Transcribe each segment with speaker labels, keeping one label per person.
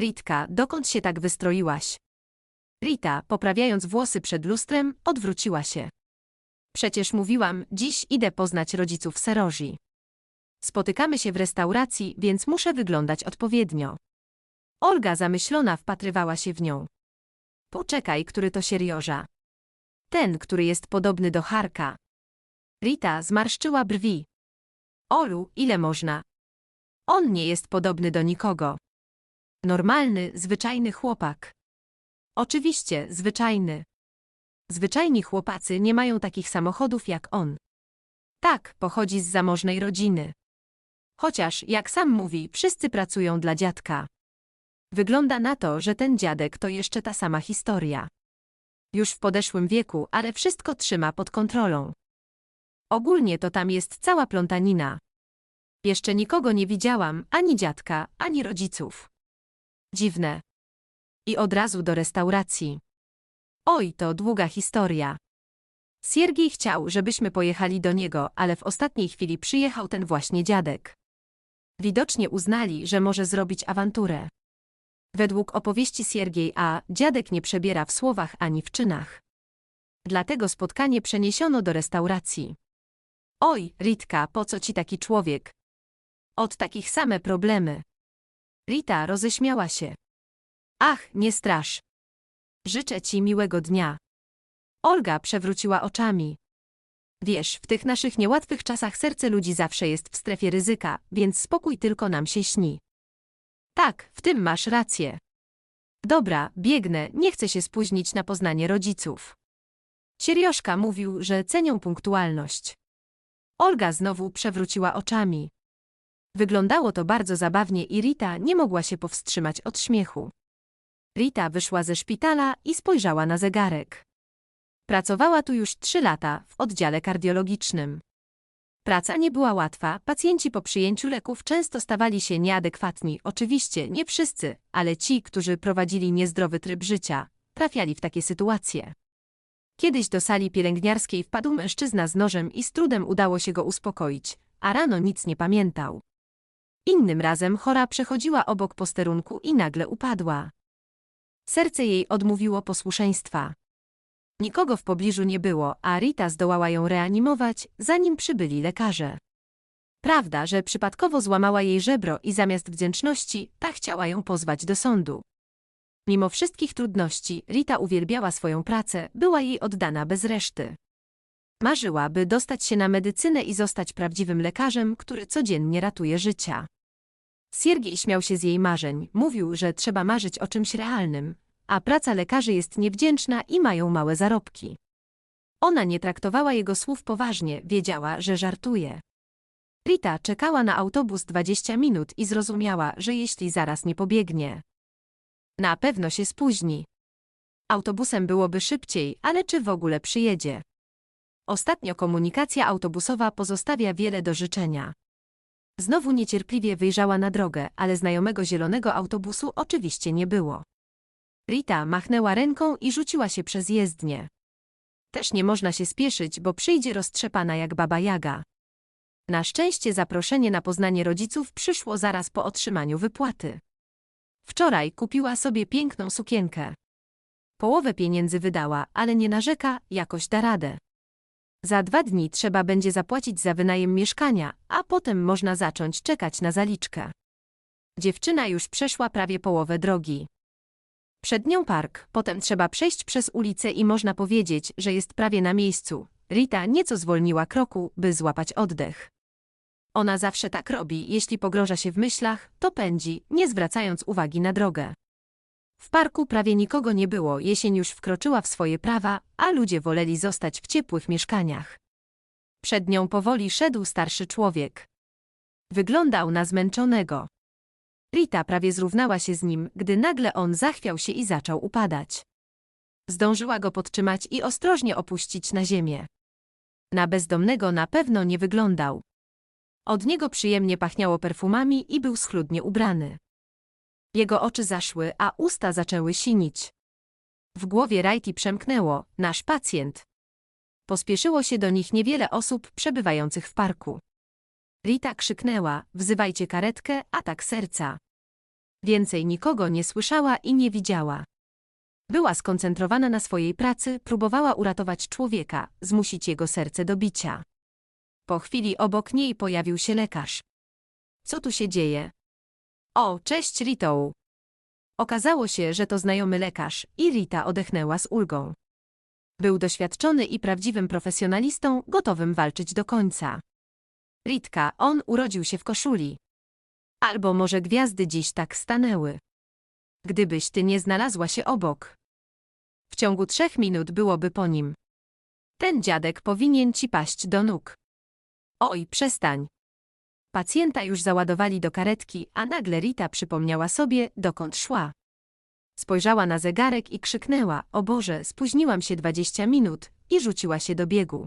Speaker 1: Ritka, dokąd się tak wystroiłaś? Rita, poprawiając włosy przed lustrem, odwróciła się. Przecież mówiłam, dziś idę poznać rodziców Serozi. Spotykamy się w restauracji, więc muszę wyglądać odpowiednio. Olga zamyślona wpatrywała się w nią. Poczekaj, który to Sierioża. Ten, który jest podobny do Harka. Rita zmarszczyła brwi. Olu, ile można? On nie jest podobny do nikogo. Normalny, zwyczajny chłopak. Oczywiście, zwyczajny. Zwyczajni chłopacy nie mają takich samochodów jak on. Tak, pochodzi z zamożnej rodziny. Chociaż, jak sam mówi, wszyscy pracują dla dziadka. Wygląda na to, że ten dziadek to jeszcze ta sama historia. Już w podeszłym wieku, ale wszystko trzyma pod kontrolą. Ogólnie to tam jest cała plątanina. Jeszcze nikogo nie widziałam, ani dziadka, ani rodziców. Dziwne. I od razu do restauracji. Oj, to długa historia. Siergiej chciał, żebyśmy pojechali do niego, ale w ostatniej chwili przyjechał ten właśnie dziadek. Widocznie uznali, że może zrobić awanturę. Według opowieści Siergiej A, dziadek nie przebiera w słowach ani w czynach. Dlatego spotkanie przeniesiono do restauracji. Oj, Ritka, po co ci taki człowiek? Od takich same problemy. Rita roześmiała się. Ach, nie strasz. Życzę ci miłego dnia. Olga przewróciła oczami. Wiesz, w tych naszych niełatwych czasach serce ludzi zawsze jest w strefie ryzyka, więc spokój tylko nam się śni. Tak, w tym masz rację. Dobra, biegnę, nie chcę się spóźnić na poznanie rodziców. Sierioszka mówił, że cenią punktualność. Olga znowu przewróciła oczami. Wyglądało to bardzo zabawnie i Rita nie mogła się powstrzymać od śmiechu. Rita wyszła ze szpitala i spojrzała na zegarek. Pracowała tu już trzy lata w oddziale kardiologicznym. Praca nie była łatwa, pacjenci po przyjęciu leków często stawali się nieadekwatni, oczywiście nie wszyscy, ale ci, którzy prowadzili niezdrowy tryb życia, trafiali w takie sytuacje. Kiedyś do sali pielęgniarskiej wpadł mężczyzna z nożem i z trudem udało się go uspokoić, a rano nic nie pamiętał. Innym razem chora przechodziła obok posterunku i nagle upadła. Serce jej odmówiło posłuszeństwa. Nikogo w pobliżu nie było, a Rita zdołała ją reanimować, zanim przybyli lekarze. Prawda, że przypadkowo złamała jej żebro i zamiast wdzięczności, ta chciała ją pozwać do sądu. Mimo wszystkich trudności, Rita uwielbiała swoją pracę, była jej oddana bez reszty. Marzyła, by dostać się na medycynę i zostać prawdziwym lekarzem, który codziennie ratuje życia. Siergiej śmiał się z jej marzeń, mówił, że trzeba marzyć o czymś realnym, a praca lekarzy jest niewdzięczna i mają małe zarobki. Ona nie traktowała jego słów poważnie, wiedziała, że żartuje. Rita czekała na autobus 20 minut i zrozumiała, że jeśli zaraz nie pobiegnie, na pewno się spóźni. Autobusem byłoby szybciej, ale czy w ogóle przyjedzie? Ostatnio komunikacja autobusowa pozostawia wiele do życzenia. Znowu niecierpliwie wyjrzała na drogę, ale znajomego zielonego autobusu oczywiście nie było. Rita machnęła ręką i rzuciła się przez jezdnię. Też nie można się spieszyć, bo przyjdzie roztrzepana jak baba Jaga. Na szczęście zaproszenie na poznanie rodziców przyszło zaraz po otrzymaniu wypłaty. Wczoraj kupiła sobie piękną sukienkę. Połowę pieniędzy wydała, ale nie narzeka, jakoś da radę. Za dwa dni trzeba będzie zapłacić za wynajem mieszkania, a potem można zacząć czekać na zaliczkę. Dziewczyna już przeszła prawie połowę drogi. Przed nią park, potem trzeba przejść przez ulicę i można powiedzieć, że jest prawie na miejscu. Rita nieco zwolniła kroku, by złapać oddech. Ona zawsze tak robi, jeśli pogrąża się w myślach, to pędzi, nie zwracając uwagi na drogę. W parku prawie nikogo nie było, jesień już wkroczyła w swoje prawa, a ludzie woleli zostać w ciepłych mieszkaniach. Przed nią powoli szedł starszy człowiek. Wyglądał na zmęczonego. Rita prawie zrównała się z nim, gdy nagle on zachwiał się i zaczął upadać. Zdążyła go podtrzymać i ostrożnie opuścić na ziemię. Na bezdomnego na pewno nie wyglądał. Od niego przyjemnie pachniało perfumami i był schludnie ubrany. Jego oczy zaszły, a usta zaczęły sinić. W głowie Rajti przemknęło, nasz pacjent. Pospieszyło się do nich niewiele osób przebywających w parku. Rita krzyknęła, wzywajcie karetkę, atak serca. Więcej nikogo nie słyszała i nie widziała. Była skoncentrowana na swojej pracy, próbowała uratować człowieka, zmusić jego serce do bicia. Po chwili obok niej pojawił się lekarz. Co tu się dzieje? O, cześć Rito. Okazało się, że to znajomy lekarz i Rita odechnęła z ulgą. Był doświadczony i prawdziwym profesjonalistą, gotowym walczyć do końca. Ritka, on urodził się w koszuli. Albo może gwiazdy dziś tak stanęły. Gdybyś ty nie znalazła się obok. W ciągu trzech minut byłoby po nim. Ten dziadek powinien ci paść do nóg. Oj, przestań. Pacjenta już załadowali do karetki, a nagle Rita przypomniała sobie, dokąd szła. Spojrzała na zegarek i krzyknęła, o Boże, spóźniłam się 20 minut i rzuciła się do biegu.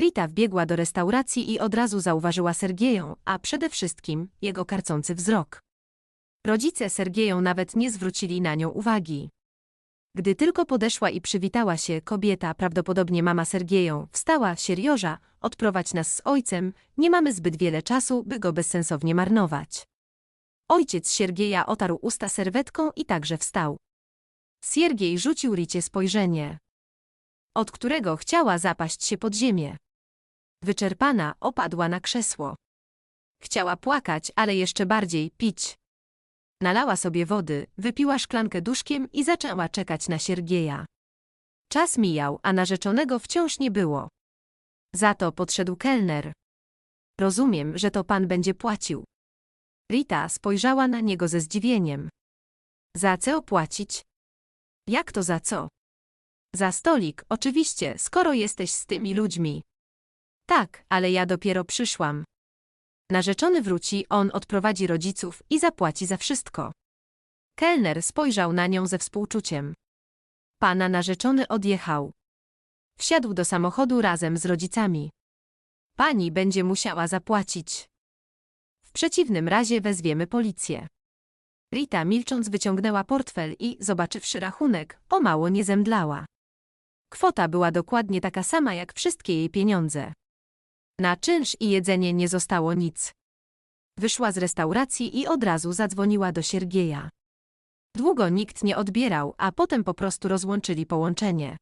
Speaker 1: Rita wbiegła do restauracji i od razu zauważyła Sergieją, a przede wszystkim jego karcący wzrok. Rodzice Sergieją nawet nie zwrócili na nią uwagi. Gdy tylko podeszła i przywitała się, kobieta, prawdopodobnie mama Sergieją, wstała, Sierioża, odprowadź nas z ojcem, nie mamy zbyt wiele czasu, by go bezsensownie marnować. Ojciec Siergieja otarł usta serwetką i także wstał. Siergiej rzucił Ricie spojrzenie, od którego chciała zapaść się pod ziemię. Wyczerpana, opadła na krzesło. Chciała płakać, ale jeszcze bardziej pić. Nalała sobie wody, wypiła szklankę duszkiem i zaczęła czekać na Siergieja. Czas mijał, a narzeczonego wciąż nie było. Za to podszedł kelner. Rozumiem, że to pan będzie płacił. Rita spojrzała na niego ze zdziwieniem. Za co opłacić? Jak to za co? Za stolik, oczywiście, skoro jesteś z tymi ludźmi. Tak, ale ja dopiero przyszłam. Narzeczony wróci, on odprowadzi rodziców i zapłaci za wszystko. Kelner spojrzał na nią ze współczuciem. Pana narzeczony odjechał. Wsiadł do samochodu razem z rodzicami. Pani będzie musiała zapłacić. W przeciwnym razie wezwiemy policję. Rita milcząc wyciągnęła portfel i, zobaczywszy rachunek, o mało nie zemdlała. Kwota była dokładnie taka sama jak wszystkie jej pieniądze. Na czynsz i jedzenie nie zostało nic. Wyszła z restauracji i od razu zadzwoniła do Siergieja. Długo nikt nie odbierał, a potem po prostu rozłączyli połączenie.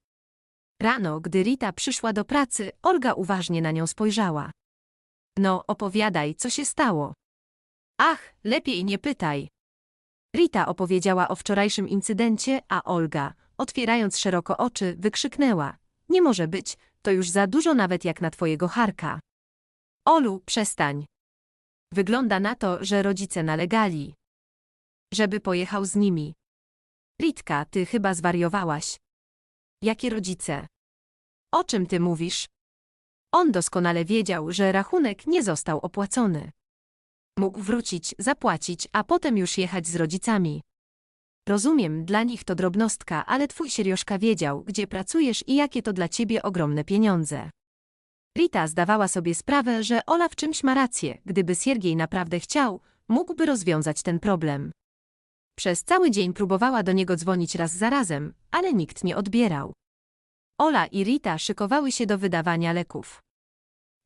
Speaker 1: Rano, gdy Rita przyszła do pracy, Olga uważnie na nią spojrzała. No, opowiadaj, co się stało. Ach, lepiej nie pytaj. Rita opowiedziała o wczorajszym incydencie, a Olga, otwierając szeroko oczy, wykrzyknęła. Nie może być, to już za dużo nawet jak na twojego Harka. Olu, przestań. Wygląda na to, że rodzice nalegali. Żeby pojechał z nimi. Ritka, ty chyba zwariowałaś. Jakie rodzice? O czym ty mówisz? On doskonale wiedział, że rachunek nie został opłacony. Mógł wrócić, zapłacić, a potem już jechać z rodzicami. Rozumiem, dla nich to drobnostka, ale twój Sierioszka wiedział, gdzie pracujesz i jakie to dla ciebie ogromne pieniądze. Rita zdawała sobie sprawę, że Ola w czymś ma rację. Gdyby Siergiej naprawdę chciał, mógłby rozwiązać ten problem. Przez cały dzień próbowała do niego dzwonić raz za razem, ale nikt nie odbierał. Ola i Rita szykowały się do wydawania leków.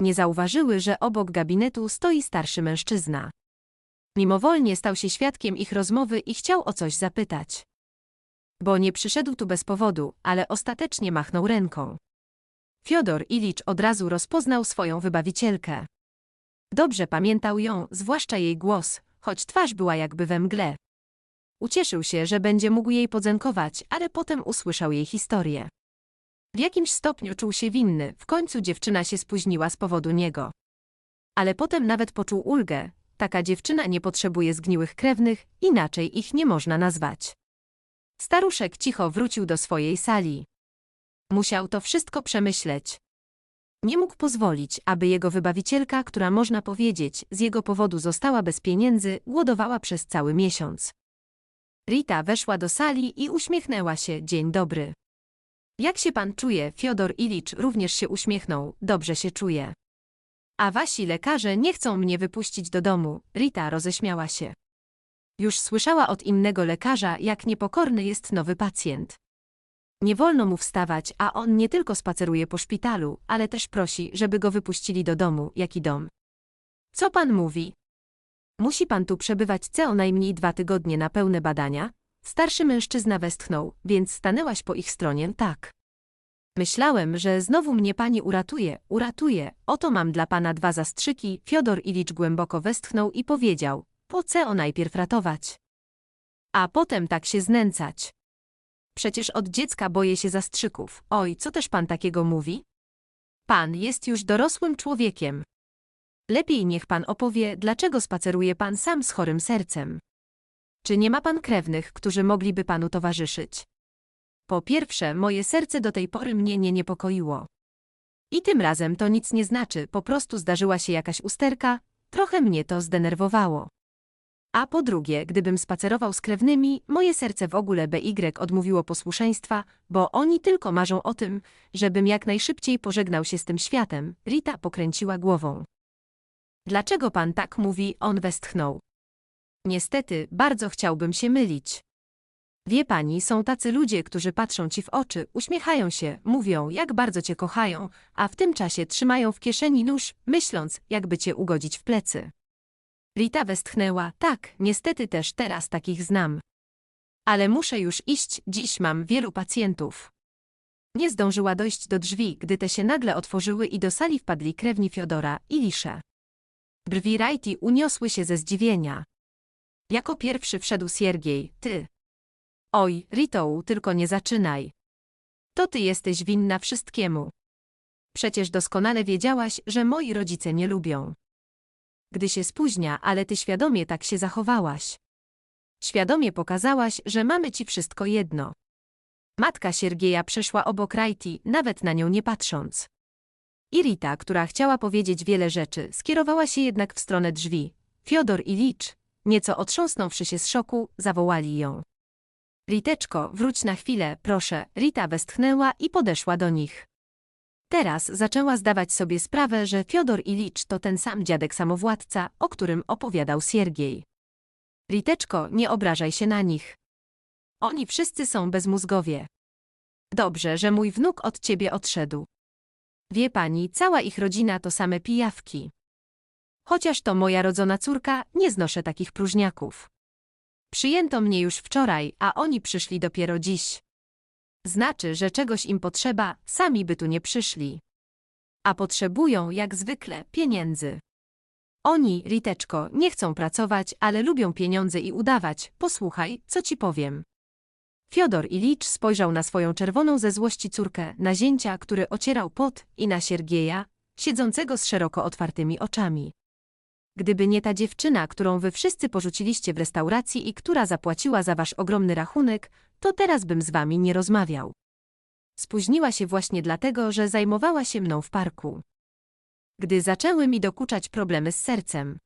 Speaker 1: Nie zauważyły, że obok gabinetu stoi starszy mężczyzna. Mimowolnie stał się świadkiem ich rozmowy i chciał o coś zapytać. Bo nie przyszedł tu bez powodu, ale ostatecznie machnął ręką. Fiodor Ilicz od razu rozpoznał swoją wybawicielkę. Dobrze pamiętał ją, zwłaszcza jej głos, choć twarz była jakby we mgle. Ucieszył się, że będzie mógł jej podzenkować, ale potem usłyszał jej historię. W jakimś stopniu czuł się winny, w końcu dziewczyna się spóźniła z powodu niego. Ale potem nawet poczuł ulgę, taka dziewczyna nie potrzebuje zgniłych krewnych, inaczej ich nie można nazwać. Staruszek cicho wrócił do swojej sali. Musiał to wszystko przemyśleć. Nie mógł pozwolić, aby jego wybawicielka, która można powiedzieć, z jego powodu została bez pieniędzy, głodowała przez cały miesiąc. Rita weszła do sali i uśmiechnęła się, dzień dobry. Jak się pan czuje? Fiodor Ilicz również się uśmiechnął, dobrze się czuje. A wasi lekarze nie chcą mnie wypuścić do domu, Rita roześmiała się. Już słyszała od innego lekarza, jak niepokorny jest nowy pacjent. Nie wolno mu wstawać, a on nie tylko spaceruje po szpitalu, ale też prosi, żeby go wypuścili do domu, jaki dom. Co pan mówi? Musi pan tu przebywać co najmniej dwa tygodnie na pełne badania? Starszy mężczyzna westchnął, więc stanęłaś po ich stronie, tak. Myślałem, że znowu mnie pani uratuje, uratuje. Oto mam dla pana dwa zastrzyki. Fiodor Ilicz głęboko westchnął i powiedział, po co najpierw ratować? A potem tak się znęcać. Przecież od dziecka boję się zastrzyków. Oj, co też pan takiego mówi? Pan jest już dorosłym człowiekiem. Lepiej niech pan opowie, dlaczego spaceruje pan sam z chorym sercem. Czy nie ma pan krewnych, którzy mogliby panu towarzyszyć? Po pierwsze, moje serce do tej pory mnie nie niepokoiło. I tym razem to nic nie znaczy, po prostu zdarzyła się jakaś usterka, trochę mnie to zdenerwowało. A po drugie, gdybym spacerował z krewnymi, moje serce w ogóle BY odmówiło posłuszeństwa, bo oni tylko marzą o tym, żebym jak najszybciej pożegnał się z tym światem. Rita pokręciła głową. Dlaczego pan tak mówi? On westchnął. Niestety, bardzo chciałbym się mylić. Wie pani, są tacy ludzie, którzy patrzą ci w oczy, uśmiechają się, mówią, jak bardzo cię kochają, a w tym czasie trzymają w kieszeni nóż, myśląc, jakby cię ugodzić w plecy. Rita westchnęła, tak, niestety też teraz takich znam. Ale muszę już iść, dziś mam wielu pacjentów. Nie zdążyła dojść do drzwi, gdy te się nagle otworzyły i do sali wpadli krewni Fiodora i Lisze. Brwi Rajti uniosły się ze zdziwienia. Jako pierwszy wszedł Siergiej, ty. Oj, Ritou, tylko nie zaczynaj. To ty jesteś winna wszystkiemu. Przecież doskonale wiedziałaś, że moi rodzice nie lubią. Gdy się spóźnia, ale ty świadomie tak się zachowałaś. Świadomie pokazałaś, że mamy ci wszystko jedno. Matka Siergieja przeszła obok Rajti, nawet na nią nie patrząc. Irita, która chciała powiedzieć wiele rzeczy, skierowała się jednak w stronę drzwi. Fiodor i Licz, nieco otrząsnąwszy się z szoku, zawołali ją. Riteczko, wróć na chwilę, proszę. Rita westchnęła i podeszła do nich. Teraz zaczęła zdawać sobie sprawę, że Fiodor Ilicz to ten sam dziadek samowładca, o którym opowiadał Siergiej. Riteczko, nie obrażaj się na nich. Oni wszyscy są bezmózgowie. Dobrze, że mój wnuk od ciebie odszedł. Wie pani, cała ich rodzina to same pijawki. Chociaż to moja rodzona córka, nie znoszę takich próżniaków. Przyjęto mnie już wczoraj, a oni przyszli dopiero dziś. Znaczy, że czegoś im potrzeba, sami by tu nie przyszli. A potrzebują, jak zwykle, pieniędzy. Oni, Riteczko, nie chcą pracować, ale lubią pieniądze i udawać. Posłuchaj, co ci powiem. Fiodor Ilicz spojrzał na swoją czerwoną ze złości córkę, na zięcia, który ocierał pot, i na Siergieja, siedzącego z szeroko otwartymi oczami. Gdyby nie ta dziewczyna, którą wy wszyscy porzuciliście w restauracji i która zapłaciła za wasz ogromny rachunek, to teraz bym z wami nie rozmawiał. Spóźniła się właśnie dlatego, że zajmowała się mną w parku. Gdy zaczęły mi dokuczać problemy z sercem.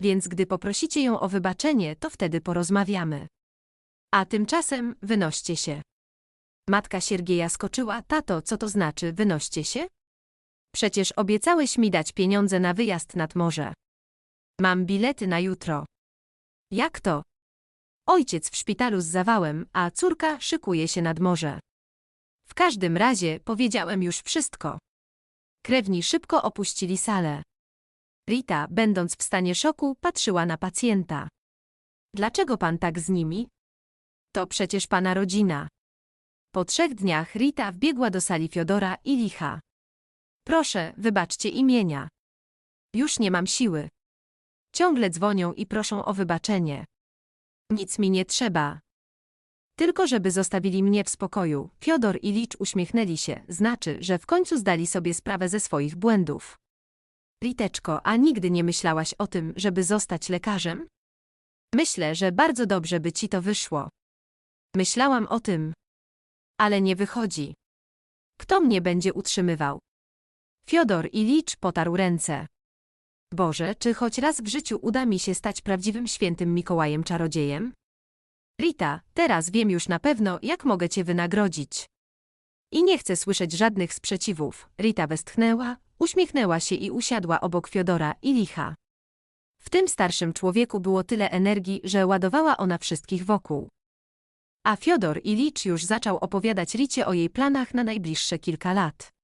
Speaker 1: Więc gdy poprosicie ją o wybaczenie, to wtedy porozmawiamy. A tymczasem wynoście się. Matka Siergieja skoczyła, tato, co to znaczy, wynoście się? Przecież obiecałeś mi dać pieniądze na wyjazd nad morze. Mam bilety na jutro. Jak to? Ojciec w szpitalu z zawałem, a córka szykuje się nad morze. W każdym razie powiedziałem już wszystko. Krewni szybko opuścili salę. Rita, będąc w stanie szoku, patrzyła na pacjenta. Dlaczego pan tak z nimi? To przecież pana rodzina. Po trzech dniach Rita wbiegła do sali Fiodora i Licha. Proszę, wybaczcie imienia. Już nie mam siły. Ciągle dzwonią i proszą o wybaczenie. Nic mi nie trzeba. Tylko żeby zostawili mnie w spokoju. Fiodor i Licz uśmiechnęli się, znaczy, że w końcu zdali sobie sprawę ze swoich błędów. Riteczko, a nigdy nie myślałaś o tym, żeby zostać lekarzem? Myślę, że bardzo dobrze by ci to wyszło. Myślałam o tym. Ale nie wychodzi. Kto mnie będzie utrzymywał? Fiodor i Licz potarł ręce. Boże, czy choć raz w życiu uda mi się stać prawdziwym świętym Mikołajem czarodziejem? Rita, teraz wiem już na pewno, jak mogę cię wynagrodzić. I nie chcę słyszeć żadnych sprzeciwów. Rita westchnęła, uśmiechnęła się i usiadła obok Fiodora i Licha. W tym starszym człowieku było tyle energii, że ładowała ona wszystkich wokół. A Fiodor i Licz już zaczął opowiadać Ricie o jej planach na najbliższe kilka lat.